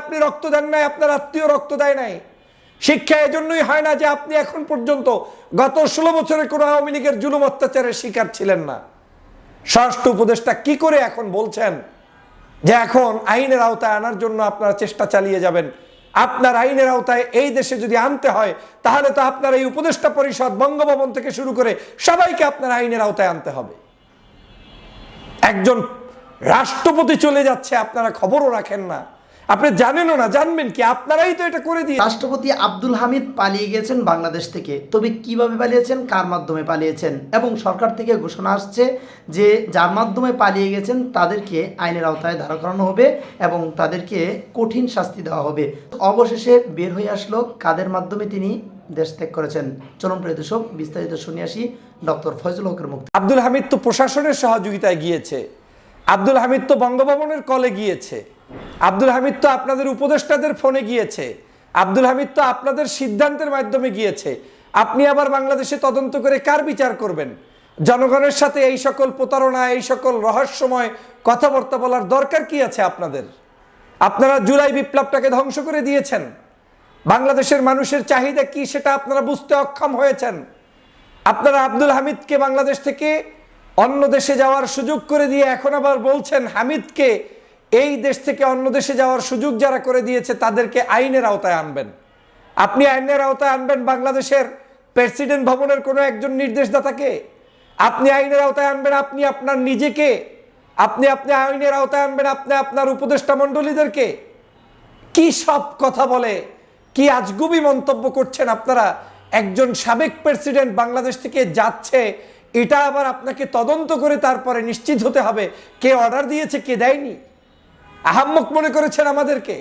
আপনি রক্ত দেন নাই, আপনার আত্মীয় রক্ত দেয় নাই। শিক্ষা এজন্যই হয় না যে আপনি এখন পর্যন্ত গত ষোলো বছরে কোনো আওয়ামী লীগের জুলুম অত্যাচারের শিকার ছিলেন না। স্বরাষ্ট্র উপদেষ্টা কি করে এখন বলছেন যে এখন আইনের আওতায় আনার জন্য আপনারা চেষ্টা চালিয়ে যাবেন? আপনার আইনের আওতায় এই দেশে যদি আনতে হয়, তাহলে তো আপনার এই উপদেষ্টা পরিষদ বঙ্গভবন থেকে শুরু করে সবাইকে আপনার আইনের আওতায় আনতে হবে। একজন রাষ্ট্রপতি চলে যাচ্ছে, আপনারা খবরও রাখেন না। আপনি জানেনও না জানবেন কি? আপনারাই তো এটা করে দিয়ে রাষ্ট্রপতি আব্দুল হামিদ পালিয়ে গেছেন বাংলাদেশ থেকে। তবে কীভাবে পালিয়েছেন? কার মাধ্যমে পালিয়েছেন? এবং সরকার থেকে ঘোষণা আসছে যে যার মাধ্যমে পালিয়ে গেছেন তাদেরকে আইনের আওতায় ধারা করানো হবে এবং তাদেরকে কঠিন শাস্তি দেওয়া হবে। অবশেষে বের হয়ে আসলো কাদের মাধ্যমে তিনি দেশ ত্যাগ করেছেন? চলন প্রিয় দর্শক বিস্তারিত শুনে আসি ডক্টর ফয়জুল হকের মুক্তি আব্দুল হামিদ তো প্রশাসনের সহযোগিতায় গিয়েছে। আব্দুল হামিদ তো বঙ্গভবনের কলে গিয়েছে। আব্দুল হামিদ তো আপনাদের উপদেষ্টাদের ফোনে গিয়েছে। আব্দুল হামিদ তো আপনাদের সিদ্ধান্তের মাধ্যমে গিয়েছে। আপনি আবার বাংলাদেশে তদন্ত করে কার বিচার করবেন? জনগণের সাথে এই সকল প্রতারণা, এই সকল রহস্যময় কথাবার্তা বলার দরকার কি আছে আপনাদের? আপনারা জুলাই বিপ্লবটাকে ধ্বংস করে দিয়েছেন। বাংলাদেশের মানুষের চাহিদা কি সেটা আপনারা বুঝতে অক্ষম হয়েছেন। আপনারা আব্দুল হামিদকে বাংলাদেশ থেকে অন্য দেশে যাওয়ার সুযোগ করে দিয়ে এখন আবার বলছেন হামিদকে এই দেশ থেকে অন্য দেশে যাওয়ার সুযোগ যারা করে দিয়েছে, তাদেরকে আইনের আওতায় আনবেন। আপনি আইনের আওতায় আনবেন বাংলাদেশের প্রেসিডেন্ট ভবনের কোনো একজন নির্দেশদাতাকে? আপনি আইনের আওতায় আনবেন আপনি আপনার নিজেকে? আপনি আপনি আইনের আওতায় আনবেন আপনি আপনার উপদেষ্টা মণ্ডলীদেরকে? কি সব কথা বলে? কি আজগুবি মন্তব্য করছেন আপনারা? একজন সাবেক প্রেসিডেন্ট বাংলাদেশ থেকে যাচ্ছে, এটা আবার আপনাকে তদন্ত করে তারপরে নিশ্চিত হতে হবে। কে অর্ডার দিয়েছে, কে দেয়নি? আহাম্মক মনে করেছেন আমাদেরকে।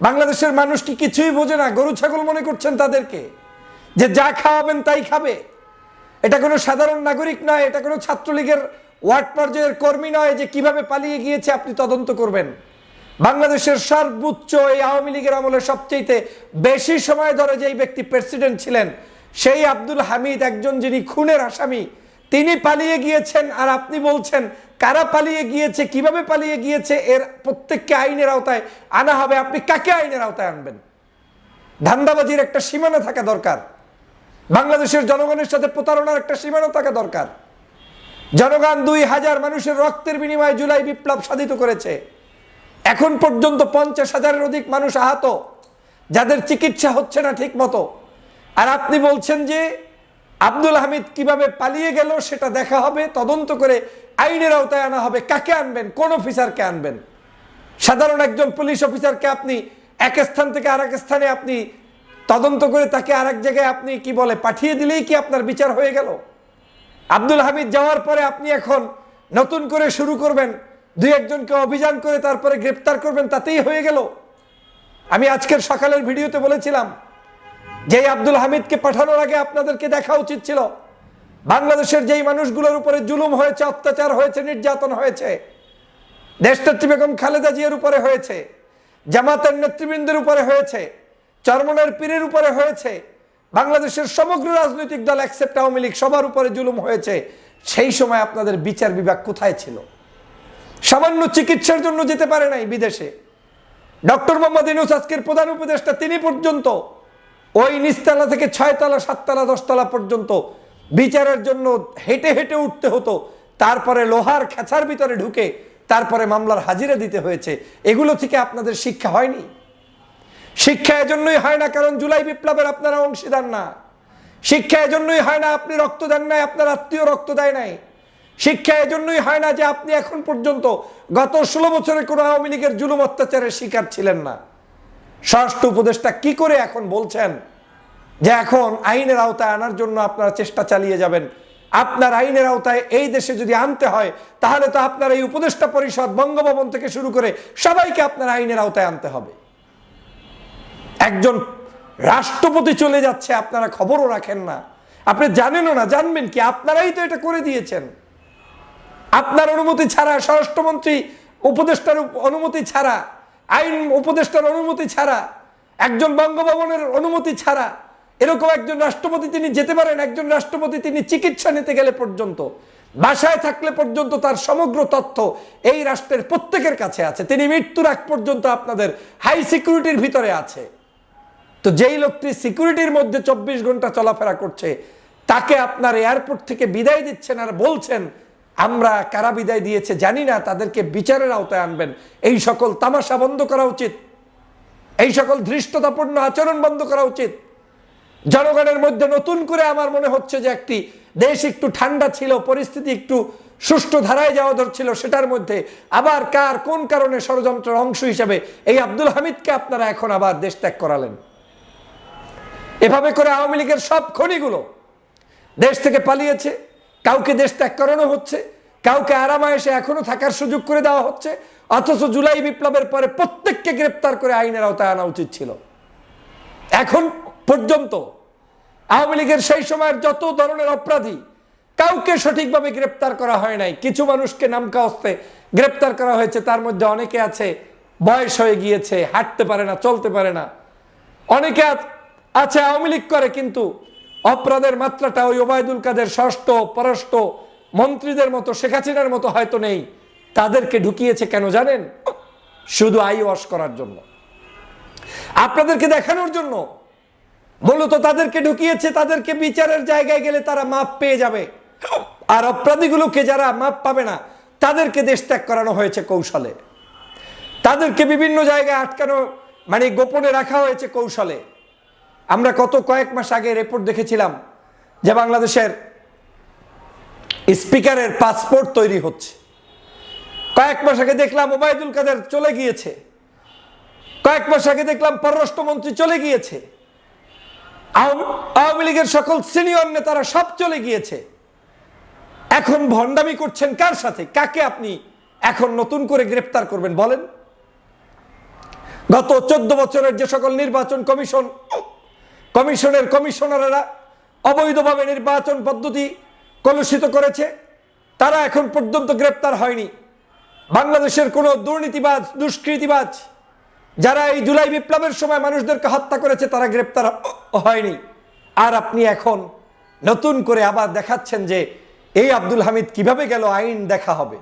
বাংলাদেশের মানুষ কি কিছুই বোঝে না, গরু ছাগল মনে করছেন তাদেরকে, যে যা খাওয়াবেন তাই খাবে। এটা কোনো সাধারণ নাগরিক নয়, এটা কোনো ছাত্রলীগের ওয়ার্ড পর্যায়ের কর্মী নয় যে কীভাবে পালিয়ে গিয়েছে আপনি তদন্ত করবেন। বাংলাদেশের সর্বোচ্চ এই আওয়ামী লীগের আমলে সবচেয়ে বেশি সময় ধরে যেই ব্যক্তি প্রেসিডেন্ট ছিলেন, সেই আব্দুল হামিদ, একজন যিনি খুনের আসামি, তিনি পালিয়ে গিয়েছেন আর আপনি বলছেন কারা পালিয়ে গিয়েছে, কীভাবে পালিয়ে গিয়েছে, এর প্রত্যেককে আইনের আওতায় আনা হবে। আপনি কাকে আইনের আওতায় আনবেন? ধান্দাবাজির একটা সীমানা থাকা দরকার। বাংলাদেশের জনগণের সাথে প্রতারণার একটা সীমানা থাকা দরকার। জনগণ দুই হাজার মানুষের রক্তের বিনিময়ে জুলাই বিপ্লব সাধিত করেছে। এখন পর্যন্ত পঞ্চাশ হাজারের অধিক মানুষ আহত, যাদের চিকিৎসা হচ্ছে না ঠিক মতো। আর আপনি বলছেন যে আব্দুল হামিদ কীভাবে পালিয়ে গেল, সেটা দেখা হবে, তদন্ত করে আইনের আওতায় আনা হবে। কাকে আনবেন? কোন অফিসারকে আনবেন? সাধারণ একজন পুলিশ অফিসারকে আপনি এক স্থান থেকে আরেক স্থানে আপনি তদন্ত করে তাকে আরেক জায়গায় আপনি কি বলে, পাঠিয়ে দিলেই কি আপনার বিচার হয়ে গেল? আব্দুল হামিদ যাওয়ার পরে আপনি এখন নতুন করে শুরু করবেন, দুই একজনকে অভিযান করে তারপরে গ্রেপ্তার করবেন, তাতেই হয়ে গেল। আমি আজকের সকালের ভিডিওতে বলেছিলাম যে আব্দুল হামিদকে পাঠানোর আগে আপনাদেরকে দেখা উচিত ছিল বাংলাদেশের যেই মানুষগুলোর উপরে জুলুম হয়েছে, অত্যাচার হয়েছে, নির্যাতন হয়েছে, দেশনেত্রী বেগম খালেদা জিয়ার উপরে হয়েছে, জামাতের নেতৃবৃন্দের উপরে হয়েছে, চরমনের পীরের উপরে হয়েছে, বাংলাদেশের সমগ্র রাজনৈতিক দল অ্যাকসেপ্ট আওয়ামী লীগ সবার উপরে জুলুম হয়েছে, সেই সময় আপনাদের বিচার বিভাগ কোথায় ছিল? সামান্য চিকিৎসার জন্য যেতে পারে নাই বিদেশে। ডক্টর মোহাম্মদ ইনুস আজকের প্রধান উপদেষ্টা, তিনি পর্যন্ত ওই নিচতলা থেকে ছয়তলা, সাততলা, দশতলা পর্যন্ত বিচারের জন্য হেঁটে হেঁটে উঠতে হতো। তারপরে লোহার খেঁচার ভিতরে ঢুকে তারপরে মামলার হাজিরা দিতে হয়েছে। এগুলো থেকে আপনাদের শিক্ষা হয়নি। শিক্ষা এজন্যই হয় না, কারণ জুলাই বিপ্লবের আপনারা অংশীদার না। শিক্ষা এজন্যই হয় না, আপনি রক্ত দেন নাই, আপনার আত্মীয় রক্ত দেয় নাই। শিক্ষা এজন্যই হয় না যে আপনি এখন পর্যন্ত গত ষোলো বছরে কোনো আওয়ামী লীগের জুলুম অত্যাচারের শিকার ছিলেন না। স্বরাষ্ট্র উপদেষ্টা কি করে এখন বলছেন? যে এখন আইনের আওতায় আনার জন্য আপনারা চেষ্টা চালিয়ে যাবেন। আপনার আইনের আওতায় এই দেশে যদি আনতে হয়, তাহলে তো আপনার এই উপদেষ্টা পরিষদ বঙ্গভবন থেকে শুরু করে সবাইকে আপনার আইনের আওতায় আনতে হবে। একজন রাষ্ট্রপতি চলে যাচ্ছে, আপনারা খবরও রাখেন না। আপনি জানেনও না, জানবেন কি, আপনারাই তো এটা করে দিয়েছেন। আপনার অনুমতি ছাড়া, স্বরাষ্ট্রমন্ত্রী উপদেষ্টার অনুমতি ছাড়া, আইন উপদেষ্টার অনুমতি ছাড়া, একজন বঙ্গভবনের অনুমতি ছাড়া এরকম একজন রাষ্ট্রপতি তিনি যেতে পারেন, একজন রাষ্ট্রপতি তিনি চিকিৎসা নিতে গেলে পর্যন্ত, বাসায় থাকলে পর্যন্ত তার সমগ্র তথ্য এই রাষ্ট্রের প্রত্যেকের কাছে আছে। তিনি মৃত্যুর আগ পর্যন্ত আপনাদের হাই সিকিউরিটির ভিতরে আছে। তো যেই লোকটি সিকিউরিটির মধ্যে চব্বিশ ঘণ্টা চলাফেরা করছে, তাকে আপনার এয়ারপোর্ট থেকে বিদায় দিচ্ছেন আর বলছেন, আমরা কারা বিদায় দিয়েছে জানি না, তাদেরকে বিচারের আওতায় আনবেন। এই সকল তামাশা বন্ধ করা উচিত। এই সকল ধৃষ্টতাপূর্ণ আচরণ বন্ধ করা উচিত। জনগণের মধ্যে নতুন করে আমার মনে হচ্ছে যে একটি দেশ একটু ঠান্ডা ছিল, পরিস্থিতি একটু সুষ্ঠু ধারায় যাওয়া ধরছিল সেটার মধ্যে আবার কার কোন কারণে ষড়যন্ত্রের অংশ হিসেবে এই আব্দুল হামিদকে আপনারা এখন আবার দেশ ত্যাগ করালেন। এভাবে করে আওয়ামী লীগের সব খনিগুলো দেশ থেকে পালিয়েছে, কাউকে দেশ ত্যাগ করানো হচ্ছে, কাউকে আরামায়েসে এখনও থাকার সুযোগ করে দেওয়া হচ্ছে, অথচ জুলাই বিপ্লবের পরে প্রত্যেককে গ্রেপ্তার করে আইনের আওতায় আনা উচিত ছিল। এখন পর্যন্ত আওয়ামী লীগের সেই সময়ের যত ধরনের অপরাধী, কাউকে সঠিকভাবে গ্রেপ্তার করা হয় নাই। কিছু মানুষকে নামকা হস্তে গ্রেপ্তার করা হয়েছে, তার মধ্যে অনেকে আছে, বয়স হয়ে গিয়েছে, হাঁটতে পারে না, চলতে পারে না। অনেকে আছে, আওয়ামী লীগ করে, কিন্তু অপরাধের মাত্রাটা ওই ওবায়দুল কাদের ষষ্ঠ, পরষ্ট মন্ত্রীদের মতো, শেখ হাসিনার মতো হয়তো নেই। তাদেরকে ঢুকিয়েছে কেন জানেন? শুধু আই ওয়াশ করার জন্য। আপনাদেরকে দেখানোর জন্য মূলত তাদেরকে ঢুকিয়েছে, তাদেরকে বিচারের জায়গায় গেলে তারা মাপ পেয়ে যাবে। আর অপরাধীগুলোকে যারা মাপ পাবে না, তাদেরকে দেশ ত্যাগ করানো হয়েছে কৌশলে। তাদেরকে বিভিন্ন জায়গায় আটকানো মানে গোপনে রাখা হয়েছে কৌশলে। আমরা কত কয়েক মাস আগে রিপোর্ট দেখেছিলাম যে বাংলাদেশের স্পিকারের পাসপোর্ট তৈরি হচ্ছে। কয়েক মাস আগে দেখলাম ওবায়দুল কাদের চলে গিয়েছে। কয়েক মাস আগে দেখলাম পররাষ্ট্রমন্ত্রী চলে গিয়েছে। আওয়ামী লীগের সকল সিনিয়র নেতারা সব চলে গিয়েছে। এখন ভণ্ডামি করছেন কার সাথে? কাকে আপনি এখন নতুন করে গ্রেপ্তার করবেন বলেন? গত চোদ্দ বছরের যে সকল নির্বাচন কমিশন, কমিশনের কমিশনাররা অবৈধভাবে নির্বাচন পদ্ধতি কলুষিত করেছে, তারা এখন পর্যন্ত গ্রেপ্তার হয়নি। বাংলাদেশের কোনো দুর্নীতিবাজ, দুষ্কৃতিবাজ যারা এই জুলাই বিপ্লবের সময় মানুষদেরকে হত্যা করেছে, তারা গ্রেপ্তার হয়নি। আর আপনি এখন নতুন করে আবার দেখাচ্ছেন যে এই আব্দুল হামিদ কীভাবে গেল, আইন দেখা হবে।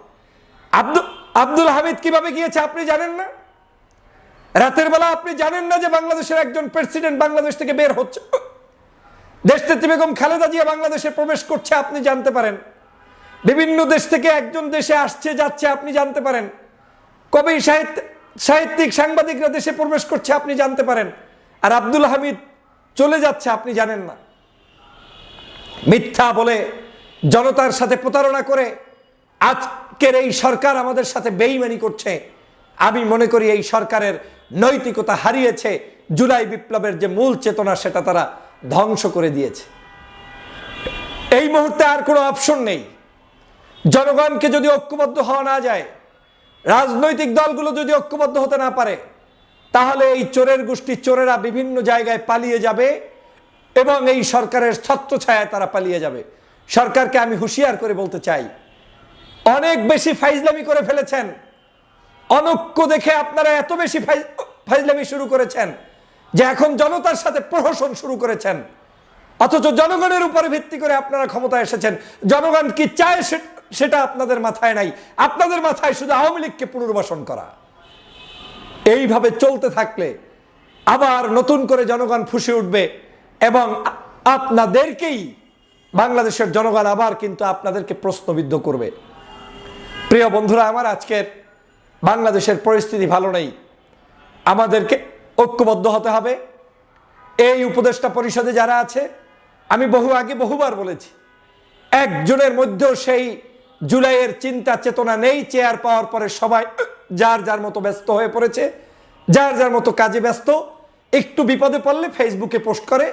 আব্দুল আব্দুল হামিদ কীভাবে গিয়েছে আপনি জানেন না? রাতের বেলা আপনি জানেন না যে বাংলাদেশের একজন প্রেসিডেন্ট বাংলাদেশ থেকে বের হচ্ছে। দেশনেত্রী বেগম খালেদা জিয়া বাংলাদেশে প্রবেশ করছে, আপনি জানতে পারেন। বিভিন্ন দেশ থেকে একজন দেশে আসছে, যাচ্ছে, আপনি জানতে পারেন। কবি সাহিত্য সাহিত্যিক সাংবাদিকরা দেশে প্রবেশ করছে, আপনি জানতে পারেন। আর আব্দুল হামিদ চলে যাচ্ছে, আপনি জানেন না। মিথ্যা বলে জনতার সাথে প্রতারণা করে আজকের এই সরকার আমাদের সাথে বেইমানি করছে। আমি মনে করি এই সরকারের নৈতিকতা হারিয়েছে, জুলাই বিপ্লবের যে মূল চেতনা সেটা তারা ধ্বংস করে দিয়েছে। এই মুহূর্তে আর কোনো অপশন নেই। জনগণকে যদি ঐক্যবদ্ধ হওয়া না যায় রাজনৈতিক দলগুলো যদি ঐক্যবদ্ধ হতে না পারে, তাহলে এই চোরের গোষ্ঠী চোরেরা বিভিন্ন জায়গায় পালিয়ে যাবে এবং এই সরকারের ছত্রছায়ায় তারা পালিয়ে যাবে। সরকারকে আমি হুঁশিয়ার করে বলতে চাই, অনেক বেশি ফাইজলামি করে ফেলেছেন। অনক্য দেখে আপনারা এত বেশি ফাইজ- ফাইজলামি শুরু করেছেন যে এখন জনতার সাথে প্রহসন শুরু করেছেন। অথচ জনগণের উপরে ভিত্তি করে আপনারা ক্ষমতায় এসেছেন। জনগণ কি চায় সেটা আপনাদের মাথায় নাই। আপনাদের মাথায় শুধু আওয়ামী লীগকে পুনর্বাসন করা। এইভাবে চলতে থাকলে আবার নতুন করে জনগণ ফুসে উঠবে এবং আপনাদেরকেই বাংলাদেশের জনগণ আবার কিন্তু আপনাদেরকে প্রশ্নবিদ্ধ করবে। প্রিয় বন্ধুরা, আমার আজকের বাংলাদেশের পরিস্থিতি ভালো নেই। আমাদেরকে ঐক্যবদ্ধ হতে হবে। এই উপদেষ্টা পরিষদে যারা আছে, আমি বহু আগে বহুবার বলেছি, একজনের মধ্যেও সেই জুলাইয়ের চিন্তা চেতনা নেই, চেয়ার পাওয়ার পরে সবাই যার যার মতো ব্যস্ত হয়ে পড়েছে, যার যার মতো কাজে ব্যস্ত, একটু বিপদে পড়লে ফেসবুকে পোস্ট করে,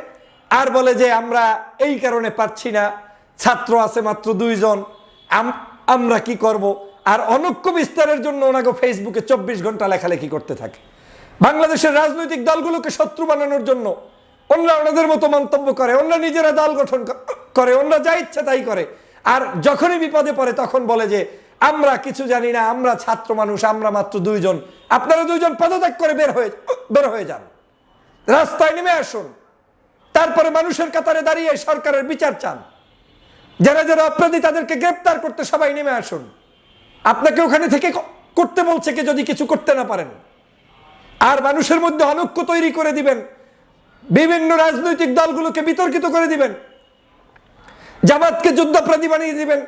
আর বলে যে আমরা এই কারণে পাচ্ছি না, ছাত্র আছে মাত্র দুইজন, আম- আমরা কি করব? আর অনক্য বিস্তারের জন্য ওনাকে ফেসবুকে চব্বিশ ঘণ্টা লেখালেখি করতে থাকে। বাংলাদেশের রাজনৈতিক দলগুলোকে শত্রু বানানোর জন্য অন্যরা ওনাদের মতো মন্তব্য করে অন্য নিজেরা দল গঠন করে অন্য যা ইচ্ছা তাই করে। আর যখনই বিপদে পড়ে তখন বলে যে, আমরা কিছু জানি না, আমরা ছাত্র মানুষ, আমরা মাত্র দুইজন। আপনারা দুইজন পদত্যাগ করে বের হয়ে বের হয়ে যান। রাস্তায় নেমে আসুন। তারপরে মানুষের কাতারে দাঁড়িয়ে সরকারের বিচার চান। যারা যারা অপরাধী, তাদেরকে গ্রেপ্তার করতে সবাই নেমে আসুন। আপনাকে ওখানে থেকে করতে বলছে কে যদি কিছু করতে না পারেন। আর মানুষের মধ্যে অনৈক্য তৈরি করে দিবেন। বিভিন্ন রাজনৈতিক দলগুলোকে বিতর্কিত করে দিবেন। জামাতকে যুদ্ধাপরাধী বানিয়ে দিবেন,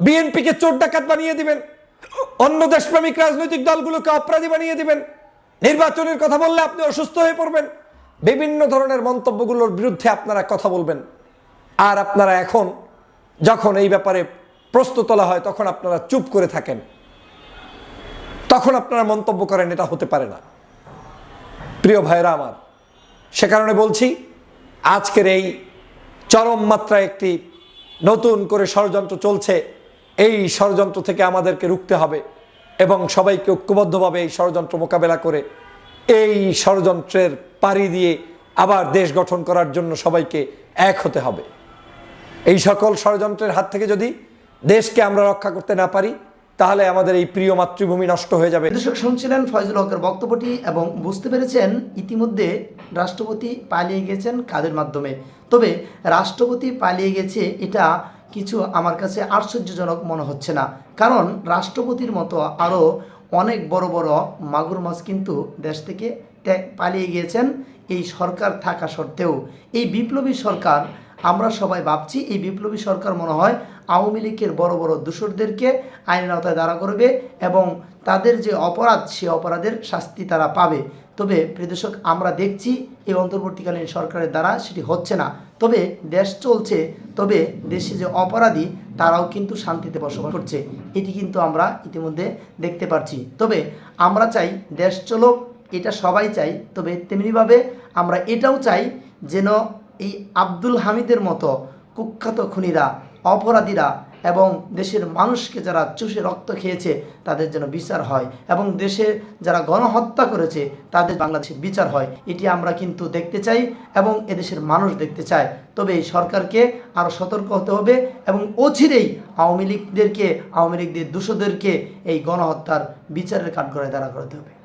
বিএনপিকে চোর ডাকাত বানিয়ে দিবেন, অন্য দেশপ্রেমিক রাজনৈতিক দলগুলোকে অপরাধী বানিয়ে দিবেন। নির্বাচনের কথা বললে আপনি অসুস্থ হয়ে পড়বেন। বিভিন্ন ধরনের মন্তব্যগুলোর বিরুদ্ধে আপনারা কথা বলবেন। আর আপনারা এখন যখন এই ব্যাপারে প্রশ্ন তোলা হয়, তখন আপনারা চুপ করে থাকেন। তখন আপনারা মন্তব্য করেন, এটা হতে পারে না। প্রিয় ভাইরা আমার, সে কারণে বলছি, আজকের এই চরম মাত্রায় একটি নতুন করে ষড়যন্ত্র চলছে, এই ষড়যন্ত্র থেকে আমাদেরকে রুখতে হবে এবং সবাইকে ঐক্যবদ্ধভাবে এই ষড়যন্ত্র মোকাবেলা করে, এই ষড়যন্ত্রের পাড়ি দিয়ে আবার দেশ গঠন করার জন্য সবাইকে এক হতে হবে। এই সকল ষড়যন্ত্রের হাত থেকে যদি দেশকে আমরা রক্ষা করতে না পারি তাহলে আমাদের এই প্রিয় মাতৃভূমি নষ্ট হয়ে যাবে। দর্শক, শুনছিলেন ফয়জুল হকের বক্তব্যটি এবং বুঝতে পেরেছেন ইতিমধ্যে রাষ্ট্রপতি পালিয়ে গেছেন কাদের মাধ্যমে। তবে রাষ্ট্রপতি পালিয়ে গেছে এটা কিছু আমার কাছে আশ্চর্যজনক মনে হচ্ছে না। কারণ রাষ্ট্রপতির মতো আরও অনেক বড় বড় মাগুর মাছ কিন্তু দেশ থেকে পালিয়ে গিয়েছেন এই সরকার থাকা সত্ত্বেও। এই বিপ্লবী সরকার আমরা সবাই ভাবছি এই বিপ্লবী সরকার মনে হয় আওয়ামী লীগের বড় বড় দূষরদেরকে আইনের আওতায় দাঁড়া করবে এবং তাদের যে অপরাধ, সে অপরাধের শাস্তি তারা পাবে। তবে প্রিয়দর্শক আমরা দেখছি এই অন্তর্বর্তীকালীন সরকারের দ্বারা সেটি হচ্ছে না। তবে দেশ চলছে, তবে দেশে যে অপরাধী, তারাও কিন্তু শান্তিতে বসবাস করছে। এটি কিন্তু আমরা ইতিমধ্যে দেখতে পাচ্ছি তবে আমরা চাই দেশ চলুক, এটা সবাই চাই। তবে তেমনিভাবে আমরা এটাও চাই যেন এই আব্দুল হামিদের মতো কুখ্যাত খুনিরা, অপরাধীরা এবং দেশের মানুষকে যারা চুষে রক্ত খেয়েছে, তাদের যেন বিচার হয় এবং দেশে যারা গণহত্যা করেছে, তাদের বাংলাদেশে বিচার হয়। এটি আমরা কিন্তু দেখতে চাই এবং এদেশের মানুষ দেখতে চায়। তবে এই সরকারকে আরও সতর্ক হতে হবে এবং অচিরেই আওয়ামী লীগদেরকে, আওয়ামী লীগদের দূষদেরকে এই গণহত্যার বিচারের কাঠগড়ায় দাঁড়া করতে হবে।